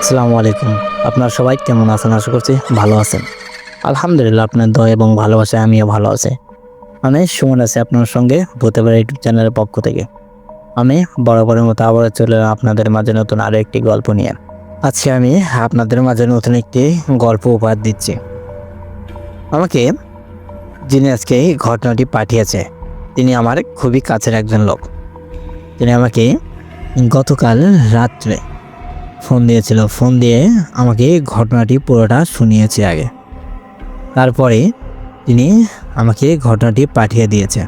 আসসালামু আলাইকুম। আপনার সবাই কেমন আছেন? আশা করছি ভালো আছেন। আলহামদুলিল্লাহ আপনার দয় এবং ভালোবাসায় আমিও ভালো আছি। আমি সুমন আছি আপনার সঙ্গে হতে পারে ইউটিউব চ্যানেলের পক্ষ থেকে। আমি বরাবরের মতো আবার চলে আপনাদের মাঝে নতুন আরও একটি গল্প নিয়ে। আজকে আমি আপনাদের মাঝে নতুন একটি গল্প উপহার দিচ্ছি। আমাকে যিনি আজকে এই ঘটনাটি পাঠিয়েছে, তিনি আমার খুবই কাছের একজন লোক। তিনি আমাকে গতকাল রাত্রে ফোন দিয়েছিল। ফোন দিয়ে আমাকে ঘটনাটি পুরোটা শুনিয়েছে আগে। তারপরে তিনি আমাকে ঘটনাটি পাঠিয়ে দিয়েছে।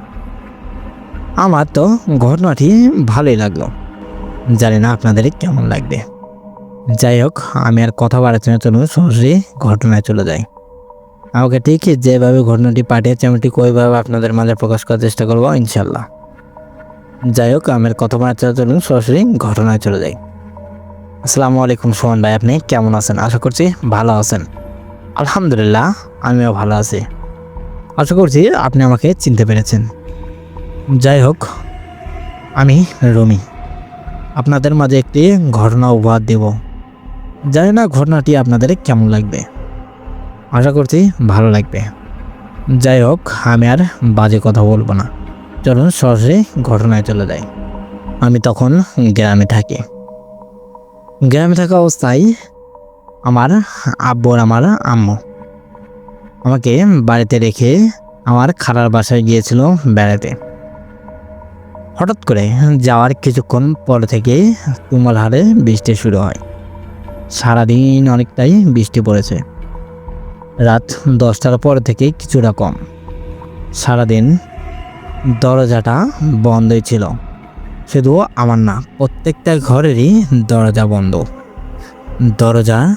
আমার তো ঘটনাটি ভালোই লাগল। জানি না আপনাদের কেমন লাগবে। যাই হোক, আমি আর কথা বাড়াচ্ছি চলুন, সরাসরি ঘটনায় চলে যাই। আমাকে ঠিক যেভাবে ঘটনাটি পাঠিয়েছে, আমি ঠিক ওইভাবে আপনাদের মাঝে প্রকাশ করার চেষ্টা করব ইনশাল্লাহ যাই হোক আমার কথা বাড়াচ্ছি চলুন, সরাসরি ঘটনায় চলে যাই। আসসালামু আলাইকুম সোহান ভাই, আপনি কেমন আছেন? আশা করছি ভালো আছেন। আলহামদুলিল্লাহ, আমিও ভালো আছি। আশা করছি আপনি আমাকে চিনতে পেরেছেন। যাই হোক, আমি রমি। আপনাদের মাঝে একটি ঘটনা উপহার দেব। জানি না ঘটনাটি আপনাদের কেমন লাগবে। আশা করছি ভালো লাগবে। যাই হোক, আমি আর বাজে কথা বলব না। চলুন সরাসরি ঘটনায় চলে যাই। আমি তখন গ্রামে থাকি। গ্রামে থাকা অবস্থায় আমার আব্বু আর আমার আম্মু আমাকে বাড়িতে রেখে আমার খালার বাসায় গিয়েছিল বেড়াতে। হঠাৎ করে যাওয়ার কিছুক্ষণ পর থেকে তুমাল হারে বৃষ্টি শুরু হয়। সারাদিন অনেকটাই বৃষ্টি পড়েছে। রাত দশটার পর থেকে কিছুটা কম। সারাদিন দরজাটা বন্ধই ছিল। শুধু আমার না। প্রত্যেকটা ঘরেরই দরজা বন্ধ। দরজা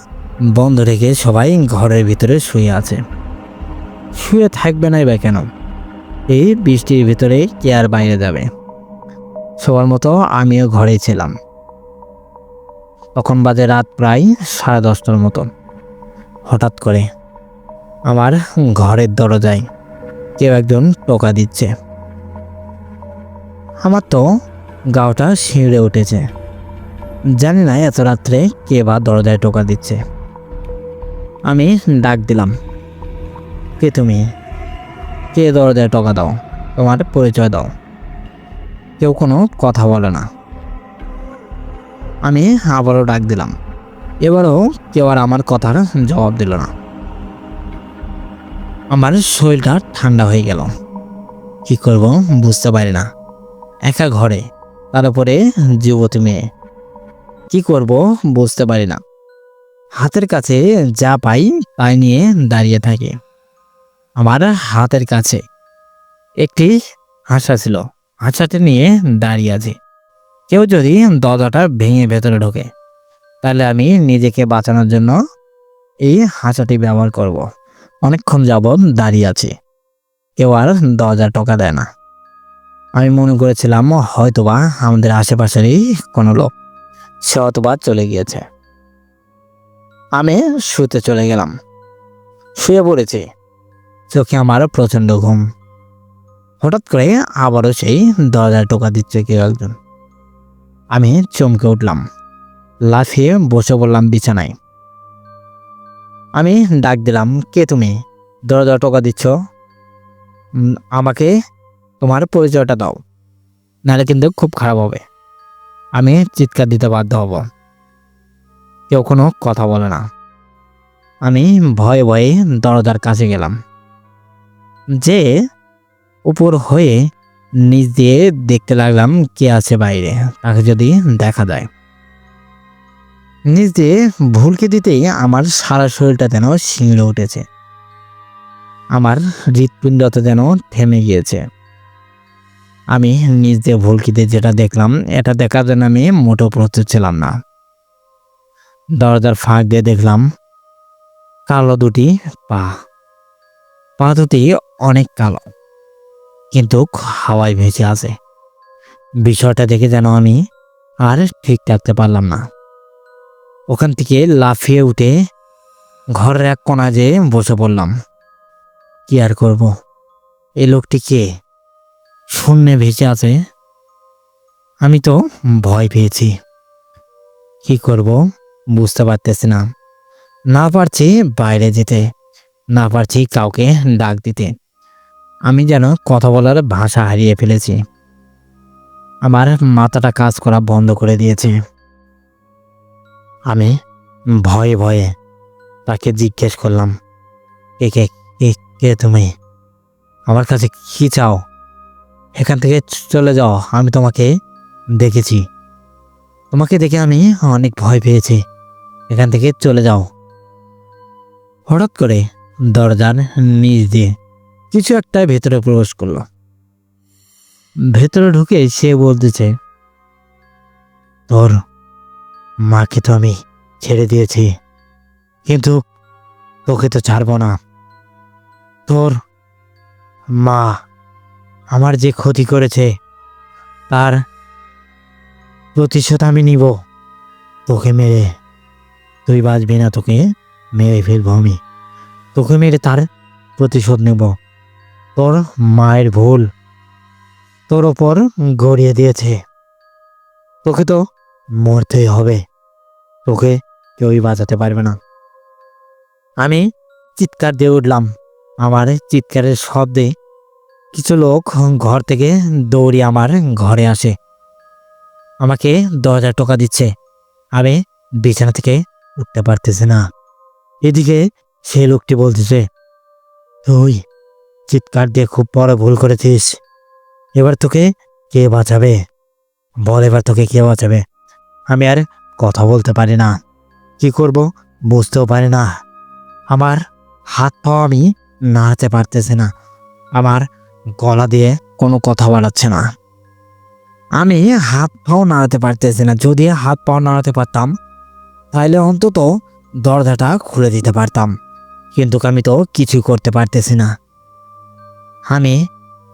বন্ধ রেখে সবাই ঘরের ভিতরে শুয়ে আছে। শুয়ে থাকবে নাই বা কেন? এই বৃষ্টির ভিতরে কে আর বাইরে যাবে? সবার মতো আমিও ঘরেই ছিলাম। তখন বাজে রাত প্রায় সাড়ে দশটার মতো। হঠাৎ করে আমার ঘরের দরজায় কেউ একজন টোকা দিচ্ছে। আমার তো গাওটা শিঁড়ে উঠেছে। জানি না এত রাত্রে কে বা দরজায় টোকা দিচ্ছে। আমি ডাক দিলাম, কে তুমি? কে দরজায় টোকা দাও? তোমার পরিচয় দাও। কেউ কোনো কথা বলে না। আমি আবারও ডাক দিলাম, এবারও কেউ আর আমার কথার জবাব দিল না। আমার শরীরটা ঠান্ডা হয়ে গেল। কি করব বুঝতে পারি না। একা ঘরে তার উপরে যুবতী মেয়ে। কি করব বুঝতে পারি না। হাতের কাছে যা পাই তাই নিয়ে দাঁড়িয়ে থাকি। আমার হাতের কাছে একটি হাসা ছিল। হাসাটি নিয়ে দাঁড়িয়ে আছে। কেউ যদি দরজাটা ভেঙে ভেতরে ঢোকে, তাহলে আমি নিজেকে বাঁচানোর জন্য এই হাসাটি ব্যবহার করব। অনেকক্ষণ যাবৎ দাঁড়িয়ে আছি। কেউ আর দরজা টোকা দেয় না। আমি মনে করেছিলাম হয়তোবা আমাদের আশেপাশেরই কোনো লোক সে হয়তোবা চলে গিয়েছে। আমি শুতে চলে গেলাম। শুয়ে পড়েছি। চোখে আমার প্রচণ্ড ঘুম। হঠাৎ করে আবারও সেই দরজায় টোকা দিচ্ছে কেউ একজন। আমি চমকে উঠলাম। লাফিয়ে বসে পড়লাম বিছানায়। আমি ডাক দিলাম, কে তুমি? দরজা টোকা দিচ্ছ? আমাকে তোমার পরিচয়টা দাও। নাহলে কিন্তু খুব খারাপ হবে। আমি চিৎকার দিতে বাধ্য হব। কেউ কোনো কথা বলে না। আমি ভয়ে ভয়ে দরজার কাছে গেলাম। যে উপর হয়ে নিচ দিয়ে দেখতে লাগলাম কে আছে বাইরে, তাকে যদি দেখা যায়। নিচ দিয়ে ভুলকে দিতেই আমার সারা শরীরটা যেন শিঙড়ে উঠেছে। আমার হৃৎপিণ্ডটা যেন থেমে গিয়েছে। আমি নিজ দিয়ে ভুলকিতে যেটা দেখলাম, এটা দেখার জন্য আমি মোটেও প্রস্তুত ছিলাম না। দরজার ফাঁক দিয়ে দেখলাম, কালো দুটি পা। পা দুটি অনেক কালো, কিন্তু হাওয়ায় ভেসে আছে। বিষয়টা দেখে যেন আমি আর ঠিক থাকতে পারলাম না। ওখান থেকে লাফিয়ে উঠে ঘরের এক কোণা যেয়ে বসে পড়লাম। কি আর করব? এই লোকটি কে? শূন্যে ভেসে আছে। আমি তো ভয় পেয়েছি। কি করব বুঝতে পারতেছি না। না পারছি বাইরে যেতে, না পারছি কাউকে ডাক দিতে। আমি যেন কথা বলার ভাষা হারিয়ে ফেলেছি। আমার মাথাটা কাজ করা বন্ধ করে দিয়েছে। আমি ভয়ে ভয়ে তাকে জিজ্ঞেস করলাম কে কে কে তুমি? আমার কাছে কি চাও? এখান থেকে চলে যাও, আমি তোমাকে দেখেছি। তোমাকে দেখে আমি অনেক ভয় পেয়েছি। এখান থেকে চলে যাও। হঠাৎ করে দরজার নিচ দিয়ে কিছু একটা ভেতরে প্রবেশ করল। ভেতরে ঢুকে সে বলতেছে, তোর মাকে তো আমি ছেড়ে দিয়েছি, কিন্তু তোকে তো ছাড়বো না। তোর মা আমার যে ক্ষতি করেছে, তার প্রতিশোধ আমি নিব। তোকে মেরে তুই বাঁচবি না, তোকে মেরে ফেলব আমি। তোকে মেরে তার প্রতিশোধ নেব। তোর মায়ের ভুল তোর ওপর গড়িয়ে দিয়েছে। তোকে তো মরতেই হবে। তোকে কেউই বাঁচাতে পারবে না। আমি চিৎকার দিয়ে উঠলাম। আমার চিৎকারের শব্দে কিছু লোক ঘর থেকে দৌড়ে আমার ঘরে আসে। আমাকে দশ হাজার টাকা দিচ্ছে। আমি বিছানা থেকে উঠতে পারতেছি না। এদিকে সেই লোকটি বলতেছে, তুই চিৎকার দিয়ে খুব বড় ভুল করেছিস। এবার তোকে কে বাঁচাবে? বল এবার তোকে কে বাঁচাবে? আমি আর কথা বলতে পারি না। কি করব বুঝতেও পারি না। আমার হাত পাও আমি নাড়াতে পারতেছি না। আমার গলা দিয়ে কোনো কথা বাড়াচ্ছে না। আমি হাত পাও নাড়াতে পারতেছি না। যদি হাত পাও নাড়াতে পারতাম, তাহলে অন্তত দরজাটা খুলে দিতে পারতাম। কিন্তু আমি তো কিছু করতে পারতেছি না। আমি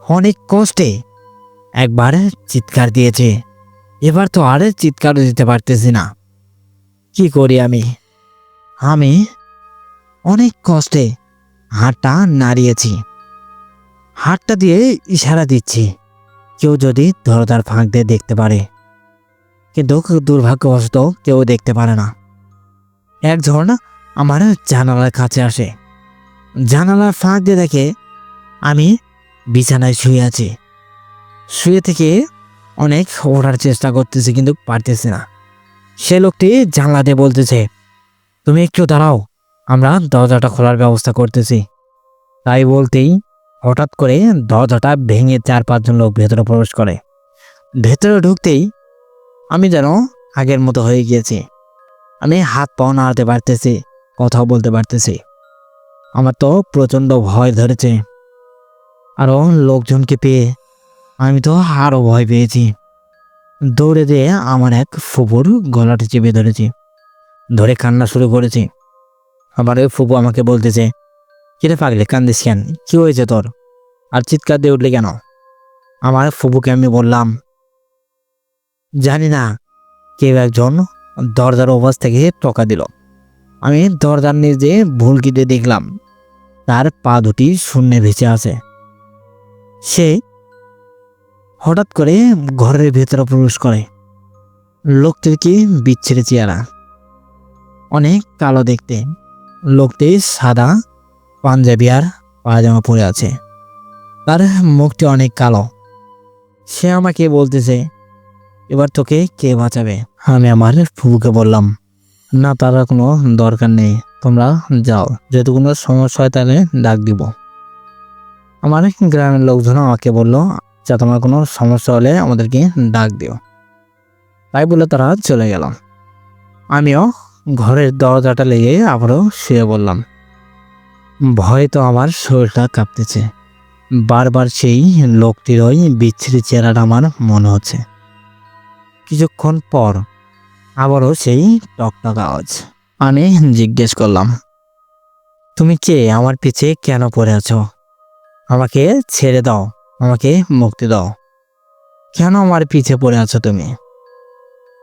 অনেক কষ্টে একবার চিৎকার দিয়েছি। এবার তো আর চিৎকার দিতে পারতেছি না। কি করি আমি? আমি অনেক কষ্টে হাতটা নাড়িয়েছি। হাতটা দিয়ে ইশারা দিচ্ছি। কেউ যদি দরজার ফাঁক দিয়ে দেখতে পারে। কিন্তু দুর্ভাগ্যবশত কেউ দেখতে পারে না। একজন আমার জানালার কাছে আসে। জানালার ফাঁক দিয়ে দেখে আমি বিছানায় শুয়ে আছি। শুয়ে থেকে অনেক ওঠার চেষ্টা করতেছি কিন্তু পারতেছি না। সে লোকটি জানলা দিয়ে বলতেছে, তুমি একটু দাঁড়াও, আমরা দরজাটা খোলার ব্যবস্থা করতেছি। তাই বলতেই হঠাৎ করে দরজাটা ভেঙে চার পাঁচজন লোক ভেতরে প্রবেশ করে। ভেতরে ঢুকতেই আমি যেন আগের মতো হয়ে গিয়েছি। আমি হাত পাও নাড়াতে পারতেছি, কথাও বলতে পারতেছি। আমার তো প্রচণ্ড ভয় ধরেছে। আরও লোকজনকে পেয়ে আমি তো আরও ভয় পেয়েছি। দৌড়ে দিয়ে আমার এক ফুপুর গলাটি চেপে ধরেছি। ধরে কান্না শুরু করেছি। আমার ওই ফুপু আমাকে বলতেছে কিরে পাগলে, কান্দিস কেন? কি হয়েছে তোর? আর চিৎকার দিয়ে উঠলি কেন? আমার ফুপুকে আমি বললাম জানি না কেউ একজন দরজার অবাস থেকে টকা দিল। আমি দরজার নিচে ভুলকি দিয়ে দেখলাম, তার পা দুটি শূন্যে ভেসে আছে। সে হঠাৎ করে ঘরের ভেতরে প্রবেশ করে। লোকটির কি বিচ্ছিরে চেহারা? অনেক কালো দেখতে। লোকটি সাদা পাঞ্জাবি আর পায়জামা পরে আছে। তার মুখটি অনেক কালো। সে আমাকে বলতেছে, এবার তোকে কে বাঁচাবে? আমি আমার ফুপুকে বললাম, না, তার কোনো দরকার নেই। তোমরা যাও যেহেতু কোনো সমস্যা হয় তাহলে ডাক দিব। আমার গ্রামের লোকজন আমাকে বলল যা তোমার কোনো সমস্যা হলে আমাদেরকে ডাক দিও। তাই বলে তারা চলে গেল। আমিও ঘরের দরজাটা লেগে আবারও শুয়ে বললাম ভয়ে তো আমার শরীরটা কাঁপতেছে। বারবার সেই লোকটির ওই বিচ্ছিরি চেহারাটা আমার মনে হচ্ছে। কিছুক্ষণ পর আবারও সেই টকটক আওয়াজ। আমি জিজ্ঞেস করলাম, তুমি কে? আমার পিছে কেন পড়ে আছো? আমাকে ছেড়ে দাও, আমাকে মুক্তি দাও। কেন আমার পিছে পড়ে আছো তুমি?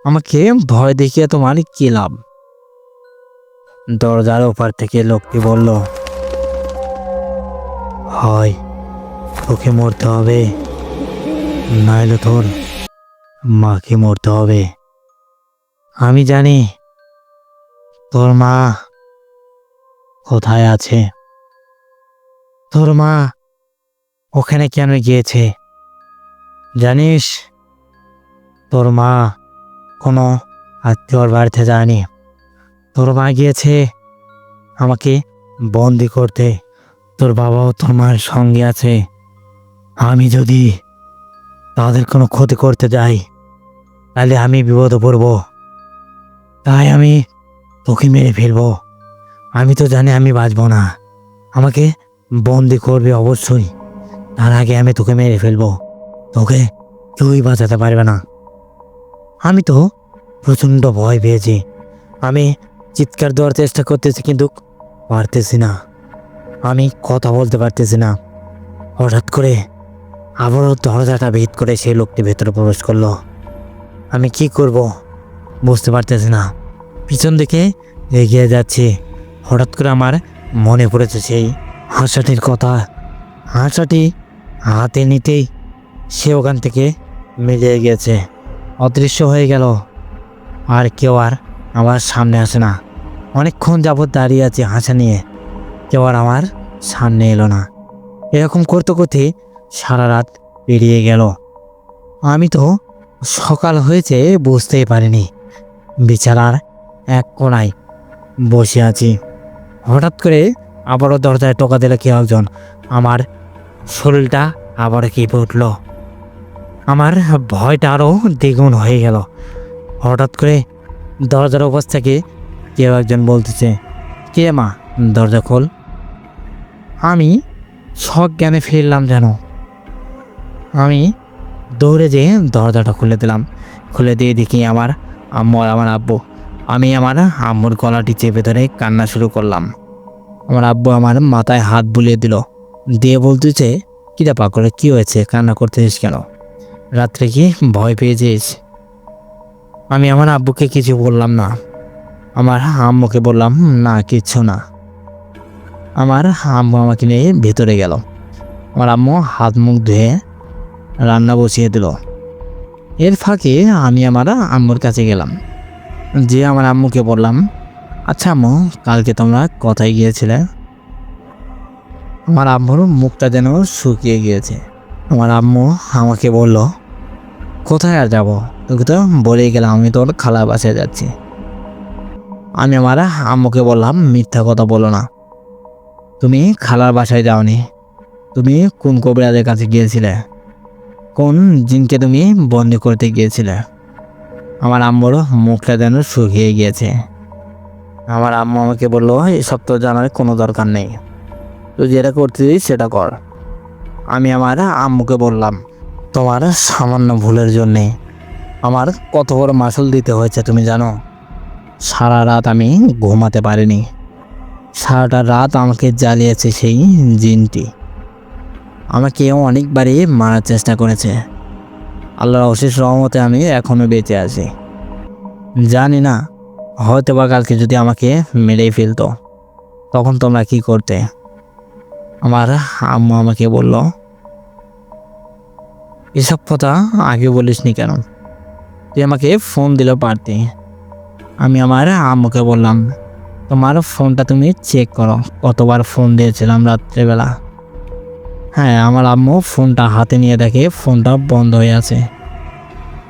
আমাকে ভয় দেখিয়ে তোমার কি লাভ? দরজার ওপার থেকে লোকটি বলল হয়। তোকে মরতে হবে। নাইলে তোর মাকে মরতে হবে। আমি জানি তোর মা কোথায় আছে। তোর মা ওখানে কেন গিয়েছে? জানিস, তোর মা কোনো আত্মীয়র বাড়িতে যায়নি। তোর মা গিয়েছে আমাকে বন্দি করতে। তোর বাবাও তোর মায়ের সঙ্গে আছে। আমি যদি তাদের কোনো ক্ষতি করতে যাই, তাহলে আমি বিপদে পড়ব। তাই আমি তোকে মেরে ফেলব। আমি তো জানি আমি বাঁচব না। আমাকে বন্দি করবে অবশ্যই। তার আগে আমি তোকে মেরে ফেলব। তোকে কেউই বাঁচাতে পারবে না। আমি তো প্রচণ্ড ভয় পেয়েছি। আমি চিৎকার দেওয়ার চেষ্টা করতেছি কিন্তু পারতেছি না। আমি কথা বলতে পারতেছি না। হঠাৎ করে আবারও দরজাটা ভেদ করে সেই লোকটি ভেতরে প্রবেশ করল। আমি কি করব বুঝতে পারতেছি না। পিছন দিকে এগিয়ে যাচ্ছি। হঠাৎ করে আমার মনে পড়েছে সেই হাঁসাটির কথা। হাঁসাটি হাতে নিতেই সে ওখান থেকে মিলিয়ে গিয়েছে। অদৃশ্য হয়ে গেল। আর কেউ আর আমার সামনে আসে না। অনেকক্ষণ যাবৎ দাঁড়িয়ে আছে হাঁসা নিয়ে। কেউ আর আমার সামনে এলো না। এরকম করতে করতে সারা রাত পেরিয়ে গেল। আমি তো সকাল হয়েছে বুঝতেই পারিনি। বিছানার এক কোনায় বসে আছি। হঠাৎ করে আবারও দরজায় টোকা দিল কেউ একজন। আমার শরীরটা আবার কেঁপে উঠল। আমার ভয়টা আরও দ্বিগুণ হয়ে গেল। হঠাৎ করে দরজার অবস্থা থেকে কেউ একজন বলতেছে, কে মা? দরজা খোল। আমি জ্ঞানে ফিরলাম যেন। আমি দৌড়ে যেয়ে দরজাটা খুলে দিলাম। খুলে দিয়ে দেখি আমার আম্মু আর আমার আব্বু। আমি আমার আম্মুর গলাটি চেপে ধরে কান্না শুরু করলাম। আমার আব্বু আমার মাথায় হাত বুলিয়ে দিল। দিয়ে বলতেছে কিরা পাকড়ে কী হয়েছে? কান্না করতেছিস কেন? রাত্রে কি ভয় পেয়ে পেয়েছিস? আমি আমার আব্বুকে কিছু বললাম না। আমার আম্মুকে বললাম, না, কিচ্ছু না। আমার আম্মু আমাকে নিয়ে ভেতরে গেল। আমার আম্মু হাত মুখ ধুয়ে রান্না বসিয়ে দিল। এর ফাঁকে আমি আমার আম্মুর কাছে গেলাম। যে আমার আম্মুকে বললাম আচ্ছা আম্মু, কালকে তোমরা কোথায় গিয়েছিলে? আমার আম্মুর মুখটা যেন শুকিয়ে গিয়েছে। আমার আম্মু আমাকে বলল, কোথায় আর যাব? তোকে তো বলেই গেলাম, আমি তোর খালা বাসায় যাচ্ছি। আমি আমার আম্মুকে বললাম, মিথ্যা কথা বলো না। তুমি খালার বাসায় যাওনি। তুমি কোন কবিরাজের কাছে গিয়েছিলে? কোন জিনকে তুমি বন্দি করতে গিয়েছিলে? আমার আম্মুর মুখটা যেন শুকিয়ে গিয়েছে। আমার আম্মু আমাকে বলল এসব তো জানার কোনো দরকার নেই। তুই যেটা করতেছিস সেটা কর। আমি আমার আম্মুকে বললাম, তোমার সামান্য ভুলের জন্যে আমার কত বড় মাসুল দিতে হয়েছে তুমি জানো? সারা রাত আমি ঘুমাতে পারিনি। সারাটা রাত আমাকে জ্বালিয়েছে সেই জিনটি। আমাকে অনেকবারই মারার চেষ্টা করেছে। আল্লাহর অশেষ রহমতে আমি এখনও বেঁচে আছি। জানি না হয়তো বা কালকে যদি আমাকে মেরেই ফেলতো, তখন তোমরা কি করতে? আমার আম্মু আমাকে বলল, এসব কথা আগে বলিসনি কেন? তুই আমাকে ফোন দিলেও পারতি। আমি আমার আম্মুকে বললাম তোমার ফোনটা তুমি চেক করো। কতবার ফোন দিয়েছিলাম রাত্রেবেলা। হ্যাঁ আমার আম্মু ফোনটা হাতে নিয়ে দেখে ফোনটা বন্ধ হয়ে আছে।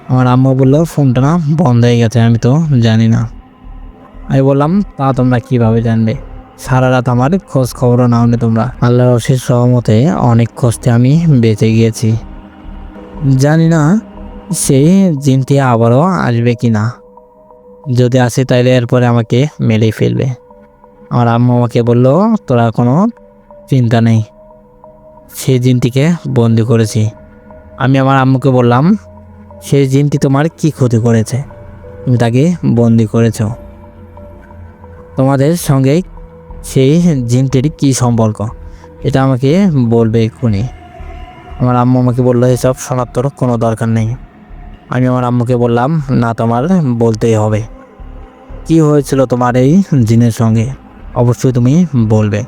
আমার আম্মু বলল, ফোনটা না বন্ধ হয়ে গেছে, আমি তো জানি না। আমি বললাম, তা তোমরা কীভাবে জানবে? সারা রাত আমার খোঁজ খবরও নাও নি তোমরা। আল্লাহর অশেষ সহমতে অনেক কষ্টে আমি বেঁচে গিয়েছি। জানি না সেই জিনটি আবারও আসবে কি না যদি আসে তাইলে এরপরে আমাকে মেরেই ফেলবে। আমার আম্মু আমাকে বলল, তোরা কোনো চিন্তা নেই। সেই জিনটিকে বন্দি করেছি। আমি আমার আম্মুকে বললাম, সেই জিনটি তোমার কি ক্ষতি করেছে? তুমি তাকে বন্দি করেছ। তোমাদের সঙ্গে সেই জিনটির কি সম্পর্ক? এটা আমাকে বলবে এক্ষুনি। আমার আম্মু আমাকে বলল, এসব শনাক্তর কোনো দরকার নেই। আমি আমার আম্মুকে বললাম, না তোমার, বলতেই হবে। কি হয়েছিল তোমার এই জিনের সঙ্গে? অবশ্যই তুমি বলবে।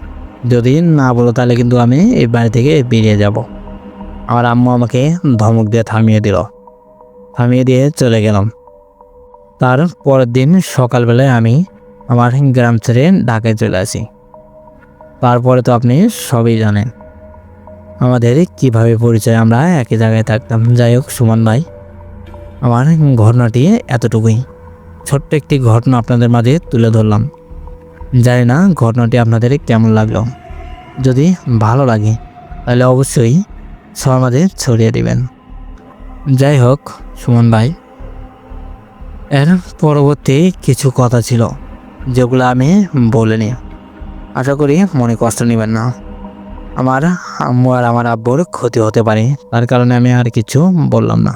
যদি না বলো তাহলে কিন্তু আমি এই বাড়ি থেকে বেরিয়ে যাব। আমার আম্মু আমাকে ধমক দিয়ে থামিয়ে দিল। থামিয়ে দিয়ে চলে গেলাম। তার পরের দিন সকালবেলায় আমি আমার গ্রাম ছেড়ে ঢাকায় চলে আসি। তারপরে তো আপনি সবই জানেন। আমাদের কীভাবে পরিচয় আমরা একই জায়গায় থাকতাম। যাই হোক, সুমন ভাই আমার ঘটনাটি এতটুকুই। ছোট্ট একটি ঘটনা আপনাদের মাঝে তুলে ধরলাম। জানি না ঘটনাটি আপনাদের কেমন লাগল। যদি ভালো লাগে, তাহলে অবশ্যই সবার মাঝে ছড়িয়ে দেবেন। যাই হোক, সুমন ভাই, এর পরবর্তী কিছু কথা ছিল, যেগুলো আমি বলিনি। আশা করি মনে কষ্ট নেবেন না। আমার আম্মু আর আমার আব্বুর ক্ষতি হতে পারে, তার কারণে আমি আর কিছু বললাম না।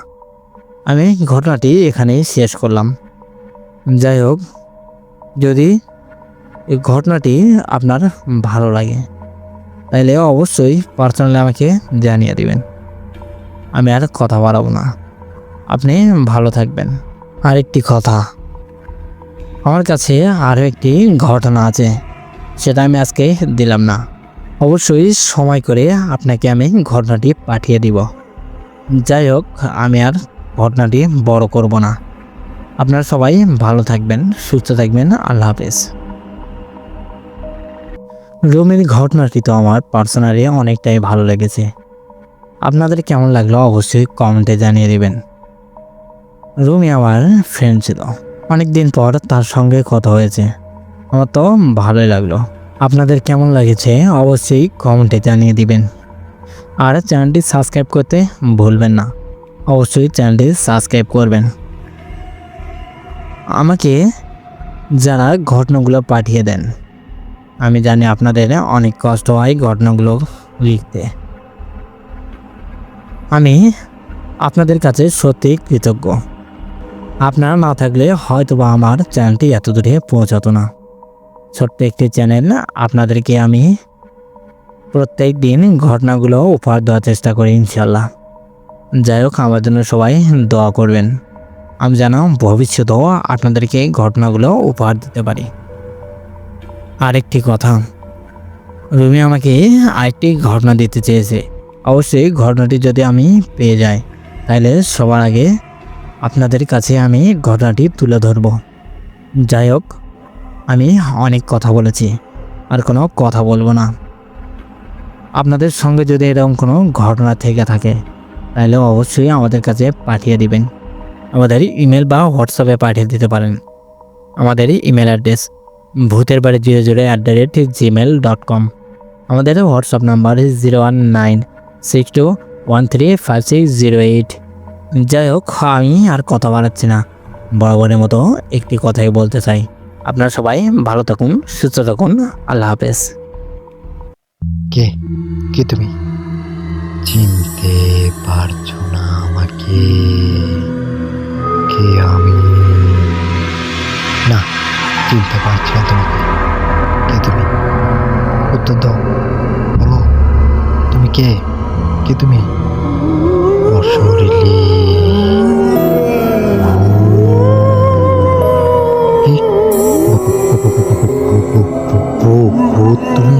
আমি ঘটনাটি এখানেই শেষ করলাম। যাই হোক যদি ঘটনাটি আপনার ভালো লাগে তাইলে অবশ্যই পার্সোনালি আমাকে জানিয়ে দিবেন। আমি আর কথা বাড়াবো না। আপনি ভালো থাকবেন। আরেকটি কথা, আমার কাছে আরও একটি ঘটনা আছে, সেটা আমি আজকে দিলাম না। অবশ্যই সময় করে আপনাকে আমি ঘটনাটি পাঠিয়ে দিব। যাই হোক আমি আর ঘটনাটি বড় করব না। আপনারা সবাই ভালো থাকবেন, সুস্থ থাকবেন। আল্লাহ হাফেজ। রুমের ঘটনাটি তো আমার পার্সোনালি অনেকটাই ভালো লেগেছে। আপনাদের কেমন লাগল অবশ্যই কমেন্টে জানিয়ে দেবেন। রুমি আমার ফ্রেন্ড ছিল। অনেক দিন পর তার সঙ্গে কথা হয়েছে। আমার তো ভালোই লাগল। আপনাদের কেমন লাগেছে অবশ্যই কমেন্টে জানিয়ে দিবেন। আর চ্যানেলটি সাবস্ক্রাইব করতে ভুলবেন না। অবশ্যই চ্যানেলটি সাবস্ক্রাইব করবেন। আমাকে যারা ঘটনাগুলো পাঠিয়ে দেন, আমি জানি আপনাদের অনেক কষ্ট হয় ঘটনাগুলো লিখতে। আমি আপনাদের কাছে সত্যি কৃতজ্ঞ। আপনারা না থাকলে হয়তো বা আমার চ্যানেলটি এত দূরে পৌঁছাতো না। ছোট্ট একটি চ্যানেল, আপনাদেরকে আমি প্রত্যেক দিন ঘটনাগুলো উপহার দেওয়ার চেষ্টা করি ইনশাল্লাহ যাই হোক আমার জন্য সবাই দোয়া করবেন। আমি যেন ভবিষ্যতেও আপনাদেরকে এই ঘটনাগুলো উপহার দিতে পারি। আরেকটি কথা, রুমি আমাকে আরেকটি ঘটনা দিতে চেয়েছে। অবশ্যই ঘটনাটি যদি আমি পেয়ে যাই, তাহলে সবার আগে আপনাদের কাছে আমি ঘটনাটি তুলে ধরব। যাই হোক আমি অনেক কথা বলেছি, আর কোনো কথা বলব না। আপনাদের সঙ্গে যদি এরকম কোনো ঘটনা থেকে থাকে তাহলে অবশ্যই আমাদের কাছে পাঠিয়ে দিবেন। আমাদের ইমেল বা হোয়াটসঅ্যাপে পাঠিয়ে দিতে পারেন। আমাদের ইমেল অ্যাড্রেস ভূতের বাড়ি zero zero at the rate Gmail dot com আমাদের WhatsApp number zero one nine six two one three five six zero eight যাই হোক, আমি আর কথা বাড়াচ্ছি না। বরাবরের মতো একটি কথাই বলতে চাই। আপনারা সবাই ভালো থাকুন, সুস্থ থাকুন। আল্লাহ হাফেজ। কে? কে তুমি? চিনতে পারছ না আমাকে কে আমি না চিনতে পারছি না তোমাকে কে তুমি উত্তর দাও বলো তুমি কে কে তুমি ভূত তুমি